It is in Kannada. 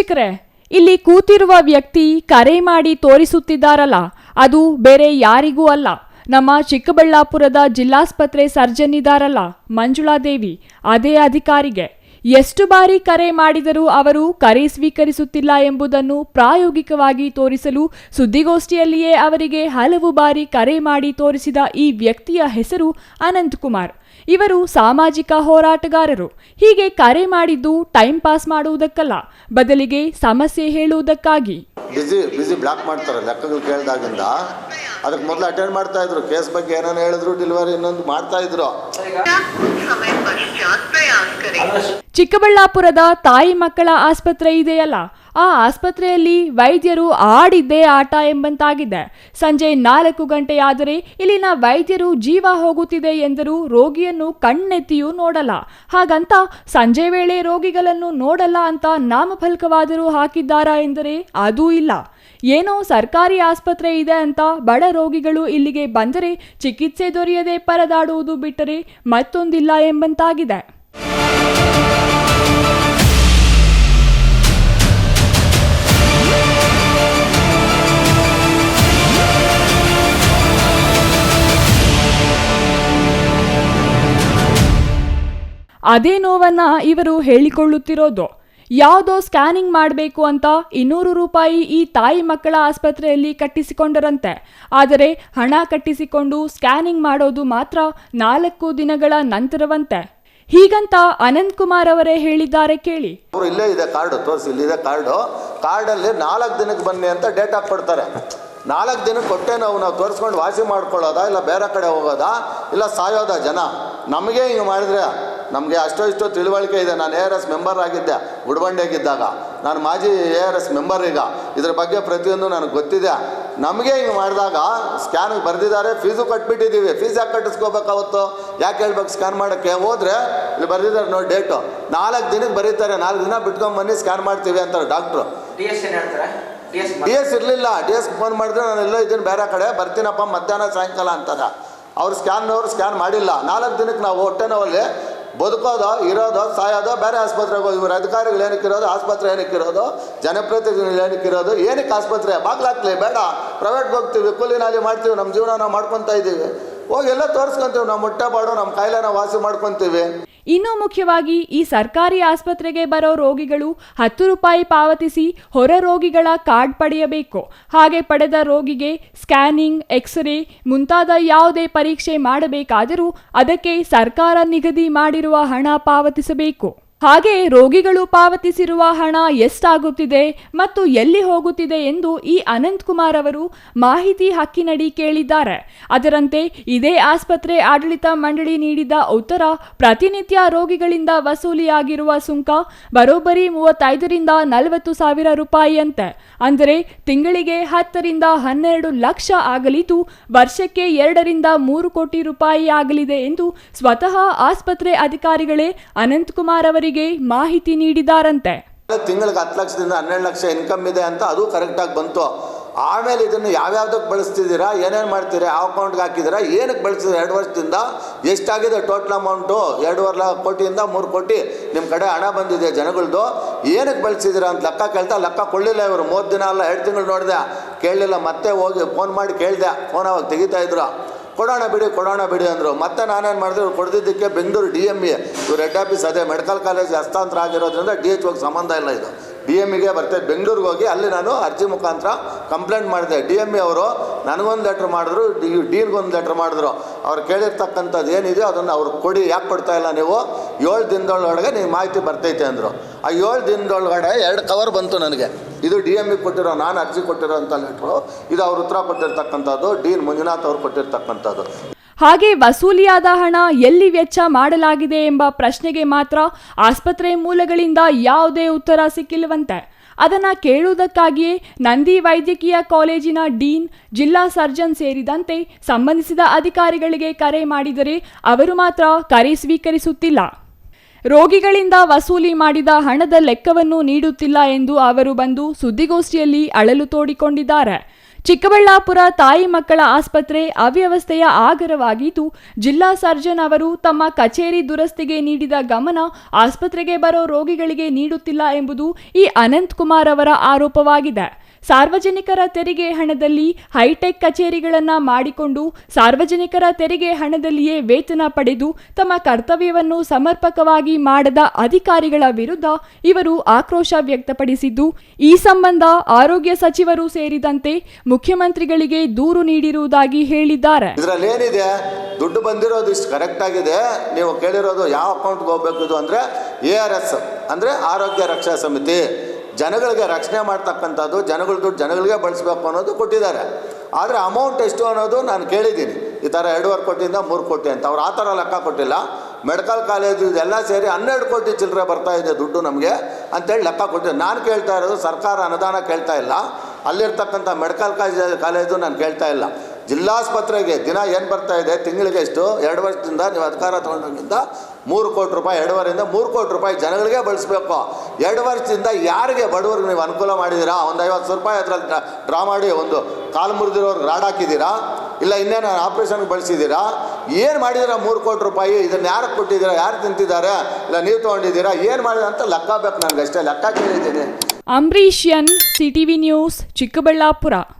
ವೀಕ್ಷಕರೇ, ಇಲ್ಲಿ ಕೂತಿರುವ ವ್ಯಕ್ತಿ ಕರೆ ಮಾಡಿ ತೋರಿಸುತ್ತಿದ್ದಾರಲ್ಲ, ಅದು ಬೇರೆ ಯಾರಿಗೂ ಅಲ್ಲ. ನಮ್ಮ ಚಿಕ್ಕಬಳ್ಳಾಪುರದ ಜಿಲ್ಲಾಸ್ಪತ್ರೆ ಸರ್ಜನ್ ಇದ್ದಾರಲ್ಲ ಮಂಜುಳಾದೇವಿ ಅದೇ ಅಧಿಕಾರಿಗೆ. ಎಷ್ಟು ಬಾರಿ ಕರೆ ಮಾಡಿದರೂ ಅವರು ಕರೆ ಸ್ವೀಕರಿಸುತ್ತಿಲ್ಲ ಎಂಬುದನ್ನು ಪ್ರಾಯೋಗಿಕವಾಗಿ ತೋರಿಸಲು ಸುದ್ದಿಗೋಷ್ಠಿಯಲ್ಲಿಯೇ ಅವರಿಗೆ ಹಲವು ಬಾರಿ ಕರೆ ಮಾಡಿ ತೋರಿಸಿದ ಈ ವ್ಯಕ್ತಿಯ ಹೆಸರು ಅನಂತ್ ಕುಮಾರ್ ಇವರು ಸಾಮಾಜಿಕ ಹೋರಾಟಗಾರರು. ಹೀಗೆ ಕರೆ ಮಾಡಿದ್ದು ಟೈಮ್ ಪಾಸ್ ಮಾಡುವುದಕ್ಕಲ್ಲ ಬದಲಿಗೆ ಸಮಸ್ಯೆ ಹೇಳುವುದಕ್ಕಾಗಿ. ಬಿಸಿ ಬಿಸಿ ಬ್ಲಾಕ್ ಮಾಡ್ತಾರೆ ಲೆಕ್ಕಗಳು ಕೇಳಿದಾಗಿಂದ. ಅದಕ್ಕೆ ಮೊದಲು ಅಟೆಂಡ್ ಮಾಡ್ತಾ ಇದ್ರು ಕೇಸ್ ಬಗ್ಗೆ ಏನೋ ಹೇಳಿದ್ರು ಡೆಲಿವರಿ ಇನ್ನೊಂದು ಮಾಡ್ತಾ ಇದ್ರು. ಚಿಕ್ಕಬಳ್ಳಾಪುರದ ತಾಯಿ ಮಕ್ಕಳ ಆಸ್ಪತ್ರೆ ಇದೆಯಲ್ಲ ಆ ಆಸ್ಪತ್ರೆಯಲ್ಲಿ ವೈದ್ಯರು ಆಡಿದ್ದೇ ಆಟ ಎಂಬಂತಾಗಿದೆ. ಸಂಜೆ ನಾಲ್ಕು ಗಂಟೆಯಾದರೆ ಇಲ್ಲಿನ ವೈದ್ಯರು ಜೀವ ಹೋಗುತ್ತಿದೆ ಎಂದರೂ ರೋಗಿಯನ್ನು ಕಣ್ಣೆತ್ತಿಯೂ ನೋಡಲ್ಲ. ಹಾಗಂತ ಸಂಜೆ ವೇಳೆ ರೋಗಿಗಳನ್ನು ನೋಡಲ್ಲ ಅಂತ ನಾಮಫಲಕವಾದರೂ ಹಾಕಿದ್ದಾರಾ ಎಂದರೆ ಅದೂ ಇಲ್ಲ. ಏನೋ ಸರ್ಕಾರಿ ಆಸ್ಪತ್ರೆ ಇದೆ ಅಂತ ಬಡ ರೋಗಿಗಳು ಇಲ್ಲಿಗೆ ಬಂದರೆ ಚಿಕಿತ್ಸೆ ದೊರೆಯದೆ ಪರದಾಡುವುದು ಬಿಟ್ಟರೆ ಮತ್ತೊಂದಿಲ್ಲ ಎಂಬಂತಾಗಿದೆ. ಅದೇ ನೋವನ್ನ ಇವರು ಹೇಳಿಕೊಳ್ಳುತ್ತಿರೋದು. ಯಾವುದೋ ಸ್ಕ್ಯಾನಿಂಗ್ ಮಾಡಬೇಕು ಅಂತ ಇನ್ನೂರು ರೂಪಾಯಿ ಈ ತಾಯಿ ಮಕ್ಕಳ ಆಸ್ಪತ್ರೆಯಲ್ಲಿ ಕಟ್ಟಿಸಿಕೊಂಡರಂತೆ. ಆದರೆ ಹಣ ಕಟ್ಟಿಸಿಕೊಂಡು ಸ್ಕ್ಯಾನಿಂಗ್ ಮಾಡೋದು ಮಾತ್ರ ನಾಲ್ಕು ದಿನಗಳ ನಂತರವಂತೆ. ಹೀಗಂತ ಅನಂತ್ ಕುಮಾರ್ ಅವರೇ ಹೇಳಿದ್ದಾರೆ ಕೇಳಿ. ಅವರು ಇಲ್ಲೇ ಇದೆ ಕಾರ್ಡು, ತೋರಿಸಿ ಇಲ್ಲಿದೆ ಕಾರ್ಡು. ಕಾರ್ಡಲ್ಲಿ ನಾಲ್ಕು ದಿನಕ್ಕೆ ಬನ್ನಿ ಅಂತ ಡೇಟ್ ಹಾಕ್ಬಿಡ್ತಾರೆ ನಾಲ್ಕು ದಿನಕ್ಕೆ ಕೊಟ್ಟೆ ನಾವು ನಾವು ತೋರಿಸ್ಕೊಂಡು ವಾಸಿ ಮಾಡ್ಕೊಳ್ಳೋದಾ ಇಲ್ಲ ಬೇರೆ ಕಡೆ ಹೋಗೋದಾ? ಇಲ್ಲ ಸಾಯೋದಾ ಜನ? ನಮಗೆ ಹಿಂಗೆ ಮಾಡಿದ್ರೆ ನಮಗೆ ಅಷ್ಟೋ ಇಷ್ಟೋ ತಿಳುವಳಿಕೆ ಇದೆ. ನಾನು ಎ ಆರ್ ಎಸ್ ಮೆಂಬರ್ ಆಗಿದ್ದೆ ಉಡ್ಬಂಡೆಗಿದ್ದಾಗ ನಾನು ಮಾಜಿ ಎ ಆರ್ ಎಸ್ ಮೆಂಬರ್ ಈಗ. ಇದ್ರ ಬಗ್ಗೆ ಪ್ರತಿಯೊಂದು ನನಗೆ ಗೊತ್ತಿದೆ. ನಮಗೆ ಹಿಂಗೆ ಮಾಡಿದಾಗ ಸ್ಕ್ಯಾನಿಗೆ ಬರೆದಿದ್ದಾರೆ ಫೀಸು ಕಟ್ಬಿಟ್ಟಿದ್ದೀವಿ. ಫೀಸ್ ಯಾಕೆ ಕಟ್ಟಿಸ್ಕೋಬೇಕಾವತ್ತು ಯಾಕೆ ಹೇಳ್ಬೇಕು ಸ್ಕ್ಯಾನ್ ಮಾಡೋಕ್ಕೆ? ಹೋದರೆ ಇಲ್ಲಿ ಬರೆದಿದ್ದಾರೆ ನೋಡಿ ಡೇಟು ನಾಲ್ಕು ದಿನಕ್ಕೆ ಬರೀತಾರೆ. ನಾಲ್ಕು ದಿನ ಬಿಟ್ಕೊಂಬನ್ನಿ ಸ್ಕ್ಯಾನ್ ಮಾಡ್ತೀವಿ ಅಂತಾರೆ ಡಾಕ್ಟ್ರು ಡಿ ಎಸ್ ಇರಲಿಲ್ಲ. ಡಿ ಎಸ್ ಫೋನ್ ಮಾಡಿದ್ರೆ ನಾನು ಎಲ್ಲೋ ಇದ್ದೀನಿ ಬೇರೆ ಕಡೆ. ಬರ್ತೀನಪ್ಪ ಮಧ್ಯಾಹ್ನ ಸಾಯಂಕಾಲ ಅಂತಾರೆ ಅವ್ರು ಸ್ಕ್ಯಾನ್ ಅವರು ಸ್ಕ್ಯಾನ್ ಮಾಡಿಲ್ಲ. ನಾಲ್ಕು ದಿನಕ್ಕೆ ನಾವು ಹೊಟ್ಟೆ ನೋವಲ್ಲಿ ಬದುಕೋದು, ಇರೋದು, ಸಾಯೋದು, ಬೇರೆ ಆಸ್ಪತ್ರೆಗೆ ಹೋಗಿ ಇವರು ಅಧಿಕಾರಿಗಳು ಏನಕ್ಕಿರೋದು ಆಸ್ಪತ್ರೆ ಏನಕ್ಕಿರೋದು ಜನಪ್ರತಿನಿಧಿಗಳು ಏನಕ್ಕೆ ಇರೋದು, ಏನಕ್ಕೆ ಆಸ್ಪತ್ರೆ? ಬಾಗ್ಲಾಕ್ಲಿ, ಬೇಡ. ಪ್ರೈವೇಟ್ಗೆ ಹೋಗ್ತೀವಿ, ಕೂಲಿ ನಾಲಿ ಮಾಡ್ತೀವಿ, ನಮ್ಮ ಜೀವನ ನಾವು ಮಾಡ್ಕೊತಾ ಇದ್ದೀವಿ ಹೋಗಿ ಎಲ್ಲ ತೋರಿಸ್ಕೊಂತೀವಿ ನಮ್ಮ ಹೊಟ್ಟೆ ಬಾಡೋ, ನಮ್ಮ ಕಾಯಿಲೆನ ವಾಸಿ ಮಾಡ್ಕೊಂತೇವೆ. ಇನ್ನು ಮುಖ್ಯವಾಗಿ ಈ ಸರ್ಕಾರಿ ಆಸ್ಪತ್ರೆಗೆ ಬರೋ ರೋಗಿಗಳು ಹತ್ತು ರೂಪಾಯಿ ಪಾವತಿಸಿ ಹೊರ ರೋಗಿಗಳ ಕಾರ್ಡ್ ಪಡೆಯಬೇಕು. ಹಾಗೆ ಪಡೆದ ರೋಗಿಗೆ ಸ್ಕ್ಯಾನಿಂಗ್, ಎಕ್ಸ್ರೇ ಮುಂತಾದ ಯಾವುದೇ ಪರೀಕ್ಷೆ ಮಾಡಬೇಕಾದರೂ ಅದಕ್ಕೆ ಸರ್ಕಾರ ನಿಗದಿ ಮಾಡಿರುವ ಹಣ ಪಾವತಿಸಬೇಕು. ಹಾಗೆ ರೋಗಿಗಳು ಪಾವತಿಸಿರುವ ಹಣ ಎಷ್ಟಾಗುತ್ತಿದೆ ಮತ್ತು ಎಲ್ಲಿ ಹೋಗುತ್ತಿದೆ ಎಂದು ಈ ಅನಂತಕುಮಾರ್ ಅವರು ಮಾಹಿತಿ ಹಕ್ಕಿನಡಿ ಕೇಳಿದ್ದಾರೆ. ಅದರಂತೆ ಇದೇ ಆಸ್ಪತ್ರೆ ಆಡಳಿತ ಮಂಡಳಿ ನೀಡಿದ ಉತ್ತರ, ಪ್ರತಿನಿತ್ಯ ರೋಗಿಗಳಿಂದ ವಸೂಲಿಯಾಗಿರುವ ಸುಂಕ ಬರೋಬ್ಬರಿ ಮೂವತ್ತೈದರಿಂದ ನಲವತ್ತು ಸಾವಿರ ರೂಪಾಯಿಯಂತೆ. ಅಂದರೆ ತಿಂಗಳಿಗೆ ಹತ್ತರಿಂದ ಹನ್ನೆರಡು ಲಕ್ಷ ಆಗಲಿದ್ದು, ವರ್ಷಕ್ಕೆ ಎರಡರಿಂದ ಮೂರು ಕೋಟಿ ರೂಪಾಯಿ ಆಗಲಿದೆ ಎಂದು ಸ್ವತಃ ಆಸ್ಪತ್ರೆ ಅಧಿಕಾರಿಗಳೇ ಅನಂತ್ ಕುಮಾರ್ ಅವರಿಗೆ ಮಾಹಿತಿ ನೀಡಿದಾರಂತೆ. ತಿಂಗಳಿಗೆ ಹತ್ತು ಲಕ್ಷದಿಂದ ಹನ್ನೆರಡು ಲಕ್ಷ ಇನ್ಕಮ್ ಇದೆ ಅಂತ ಅದು ಕರೆಕ್ಟಾಗಿ ಬಂತು. ಆಮೇಲೆ ಇದನ್ನು ಯಾವ್ಯಾವ್ದಕ್ಕೆ ಬಳಸ್ತಿದ್ದೀರಾ, ಏನೇನು ಮಾಡ್ತೀರಾ, ಯಾವ ಅಕೌಂಟ್ಗೆ ಹಾಕಿದ್ದೀರಾ, ಏನಕ್ಕೆ ಬಳಸಿದ್ರೆ ಎರಡು ವರ್ಷದಿಂದ, ಎಷ್ಟಾಗಿದೆ ಟೋಟಲ್ ಅಮೌಂಟು ಎರಡೂವರೆ ಲಕ್ಷ ಕೋಟಿಯಿಂದ ಮೂರು ಕೋಟಿ ನಿಮ್ಮ ಕಡೆ ಹಣ ಬಂದಿದೆ ಜನಗಳದ್ದು ಏನಕ್ಕೆ ಬಳಸಿದ್ದೀರಾ ಅಂತ ಲೆಕ್ಕ ಕೇಳ್ತಾ, ಲೆಕ್ಕ ಕೊಡಲಿಲ್ಲ ಇವರು. ಮೂವತ್ತು ದಿನ ಅಲ್ಲ, ಎರಡು ತಿಂಗಳು ನೋಡಿದೆ. ಕೇಳಲಿಲ್ಲ, ಮತ್ತೆ ಹೋಗಿ ಫೋನ್ ಮಾಡಿ ಕೇಳಿದೆ. ಫೋನ್ ಅವಾಗ ತೆಗಿತಾ ಇದ್ರು. ಕೊಡೋಣ ಬಿಡಿ ಕೊಡೋಣ ಬಿಡಿ ಅಂದರು. ಮತ್ತೆ ನಾನೇನು ಮಾಡಿದೆ, ಇವ್ರು ಕೊಡ್ದಿದ್ದಕ್ಕೆ ಬೆಂಗಳೂರು ಡಿ ಎಂ ಇ ಇವ್ರು ಹೆಡ್ ಆಫೀಸ್ ಅದೇ ಮೆಡಿಕಲ್ ಕಾಲೇಜ್ ಹಸ್ತಾಂತರ ಆಗಿರೋದ್ರಿಂದ ಡಿ ಎಚ್ ಹೋಗಿ ಸಂಬಂಧ ಇಲ್ಲ ಇದು. ಡಿ ಎಂ ಇಗೆ ಬರ್ತದೆ ಬೆಂಗಳೂರಿಗೆ ಹೋಗಿ ಅಲ್ಲಿ ನಾನು ಅರ್ಜಿ ಮುಖಾಂತರ ಕಂಪ್ಲೇಂಟ್ ಮಾಡಿದೆ. ಡಿ ಎಂ ಇ ಅವರು ನನಗೊಂದು ಲೆಟ್ರ್ ಮಾಡಿದ್ರು ಡಿ ಡೀನ್ಗೊಂದು ಲೆಟ್ರ್ ಮಾಡಿದ್ರು. ಅವ್ರು ಕೇಳಿರ್ತಕ್ಕಂಥದ್ದು ಏನಿದೆ ಅದನ್ನು ಅವ್ರು ಕೊಡಿ, ಯಾಕೆ ಕೊಡ್ತಾ ಇಲ್ಲ ನೀವು? ಏಳು ದಿನದೊಳಗಡೆ ನೀವು ಮಾಹಿತಿ ಬರ್ತೈತೆ ಅಂದರು. ಆ ಏಳು ದಿನದೊಳಗಡೆ ಎರಡು ಕವರ್ ಬಂತು ನನಗೆ. ಇದು ಡಿ ಎಂ ಕೊಟ್ಟಿರೋ, ನಾನು ಅರ್ಜಿ ಕೊಟ್ಟಿರೋಂಥ ಲೆಟ್ರು ಇದು ಅವ್ರ ಉತ್ತರ ಕೊಟ್ಟಿರ್ತಕ್ಕಂಥದ್ದು ಡೀನ್ ಮಂಜುನಾಥ್ ಅವರು ಕೊಟ್ಟಿರ್ತಕ್ಕಂಥದ್ದು. ಹಾಗೆ ವಸೂಲಿಯಾದ ಹಣ ಎಲ್ಲಿ ವೆಚ್ಚ ಮಾಡಲಾಗಿದೆ ಎಂಬ ಪ್ರಶ್ನೆಗೆ ಮಾತ್ರ ಆಸ್ಪತ್ರೆ ಮೂಲಗಳಿಂದ ಯಾವುದೇ ಉತ್ತರ ಸಿಕ್ಕಿಲ್ಲವಂತೆ. ಅದನ್ನ ಕೇಳುವುದಕ್ಕಾಗಿಯೇ ನಂದಿ ವೈದ್ಯಕೀಯ ಕಾಲೇಜಿನ ಡೀನ್, ಜಿಲ್ಲಾ ಸರ್ಜನ್ ಸೇರಿದಂತೆ ಸಂಬಂಧಿಸಿದ ಅಧಿಕಾರಿಗಳಿಗೆ ಕರೆ ಮಾಡಿದರೆ ಅವರು ಮಾತ್ರ ಕರೆ ಸ್ವೀಕರಿಸುತ್ತಿಲ್ಲ. ರೋಗಿಗಳಿಂದ ವಸೂಲಿ ಮಾಡಿದ ಹಣದ ಲೆಕ್ಕವನ್ನು ನೀಡುತ್ತಿಲ್ಲ ಎಂದು ಅವರು ಬಂದು ಸುದ್ದಿಗೋಷ್ಠಿಯಲ್ಲಿ ಅಳಲು ತೋಡಿಕೊಂಡಿದ್ದಾರೆ. ಚಿಕ್ಕಬಳ್ಳಾಪುರ ತಾಯಿ ಮಕ್ಕಳ ಆಸ್ಪತ್ರೆ ಅವ್ಯವಸ್ಥೆಯ ಆಗರವಾಗಿದ್ದು, ಜಿಲ್ಲಾ ಸರ್ಜನ್ ಅವರು ತಮ್ಮ ಕಚೇರಿ ದುರಸ್ತಿಗೆ ನೀಡಿದ ಗಮನ ಆಸ್ಪತ್ರೆಗೆ ಬರೋ ರೋಗಿಗಳಿಗೆ ನೀಡುತ್ತಿಲ್ಲ ಎಂಬುದು ಈ ಅನಂತ್ ಕುಮಾರ್ ಅವರ ಆರೋಪವಾಗಿದೆ. ಸಾರ್ವಜನಿಕರ ತೆರಿಗೆ ಹಣದಲ್ಲಿ ಹೈಟೆಕ್ ಕಚೇರಿಗಳನ್ನು ಮಾಡಿಕೊಂಡು ಸಾರ್ವಜನಿಕರ ತೆರಿಗೆ ಹಣದಲ್ಲಿಯೇ ವೇತನ ಪಡೆದು ತಮ್ಮ ಕರ್ತವ್ಯವನ್ನು ಸಮರ್ಪಕವಾಗಿ ಮಾಡದ ಅಧಿಕಾರಿಗಳ ವಿರುದ್ಧ ಇವರು ಆಕ್ರೋಶ ವ್ಯಕ್ತಪಡಿಸಿದ್ದು, ಈ ಸಂಬಂಧ ಆರೋಗ್ಯ ಸಚಿವರು ಸೇರಿದಂತೆ ಮುಖ್ಯಮಂತ್ರಿಗಳಿಗೆ ದೂರು ನೀಡಿರುವುದಾಗಿ ಹೇಳಿದ್ದಾರೆ. ಏನಿದೆ? ದುಡ್ಡು ಬಂದಿರೋದು ಇಷ್ಟು ಕರೆಕ್ಟ್ ಆಗಿದೆ. ನೀವು ಕೇಳಿರೋದು ಯಾವ ಅಕೌಂಟ್ಗೆ ಹೋಗ್ಬೇಕು ಇದು ಅಂದರೆ ಎ ಆರ್ ಎಸ್ ಅಂದರೆ ಆರೋಗ್ಯ ರಕ್ಷಾ ಸಮಿತಿ. ಜನಗಳಿಗೆ ರಕ್ಷಣೆ ಮಾಡ್ತಕ್ಕಂಥದ್ದು, ಜನಗಳ ದುಡ್ಡು ಜನಗಳಿಗೆ ಬಳಸಬೇಕು ಅನ್ನೋದು ಕೊಟ್ಟಿದ್ದಾರೆ. ಆದರೆ ಅಮೌಂಟ್ ಎಷ್ಟು ಅನ್ನೋದು ನಾನು ಕೇಳಿದ್ದೀನಿ. ಈ ಥರ ಎರಡೂವರೆ ಕೋಟಿಯಿಂದ ಮೂರು ಕೋಟಿ ಅಂತ. ಅವ್ರು ಆ ಥರ ಲೆಕ್ಕ ಕೊಟ್ಟಿಲ್ಲ. ಮೆಡಿಕಲ್ ಕಾಲೇಜು ಇದೆಲ್ಲ ಸೇರಿ ಹನ್ನೆರಡು ಕೋಟಿ ಚಿಲ್ಲರೆ ಬರ್ತಾ ಇದೆ ದುಡ್ಡು ನಮಗೆ ಅಂತೇಳಿ ಲೆಕ್ಕ ಕೊಟ್ಟಿದ್ದೆ ನಾನು ಕೇಳ್ತಾ ಇರೋದು ಸರ್ಕಾರ ಅನುದಾನ ಕೇಳ್ತಾ ಇಲ್ಲ. ಅಲ್ಲಿರ್ತಕ್ಕಂಥ ಮೆಡಿಕಲ್ ಕಾಲೇಜ್ ಕಾಲೇಜು ನಾನು ಕೇಳ್ತಾ ಇಲ್ಲ. ಜಿಲ್ಲಾಸ್ಪತ್ರೆಗೆ ದಿನ ಏನು ಬರ್ತಾ ಇದೆ? ತಿಂಗಳಿಗೆ ಎಷ್ಟು? ಎರಡು ವರ್ಷದಿಂದ ನೀವು ಅಧಿಕಾರ ತಗೊಂಡಿಂದ ಮೂರು ಕೋಟಿ ರೂಪಾಯಿ, ಎರಡುವರೆಯಿಂದ ಮೂರು ಕೋಟಿ ರೂಪಾಯಿ ಜನಗಳಿಗೆ ಬಳಸಬೇಕು. ಎರಡು ವರ್ಷದಿಂದ ಯಾರಿಗೆ ಬಡವರಿಗೆ ನೀವು ಅನುಕೂಲ ಮಾಡಿದ್ದೀರಾ ಒಂದು ಐವತ್ತು ಸಾವಿರ ರೂಪಾಯಿ ಅದರಲ್ಲಿ ಡ್ರಾ ಮಾಡಿ ಒಂದು ಕಾಲು ಮುರಿದಿರೋರು ರಾಡ್ ಹಾಕಿದ್ದೀರಾ ಇಲ್ಲ ಇನ್ನೇನು ಆಪ್ರೇಷನ್ಗೆ ಬಳಸಿದ್ದೀರಾ ಏನು ಮಾಡಿದ್ದೀರಾ ಮೂರು ಕೋಟಿ ರೂಪಾಯಿ? ಇದನ್ನು ಯಾರು ಕೊಟ್ಟಿದ್ದೀರಾ ಯಾರು ತಿಂತಿದ್ದಾರೆ? ಇಲ್ಲ ನೀವು ತೊಗೊಂಡಿದ್ದೀರಾ? ಏನು ಮಾಡಿದ ಅಂತ ಲೆಕ್ಕ ಬೇಕು ನನಗೆ ಅಷ್ಟೇ ಲೆಕ್ಕ ಕೇಳಿದ್ದೀನಿ. Ambareesh N CTV news, Chikkaballapur.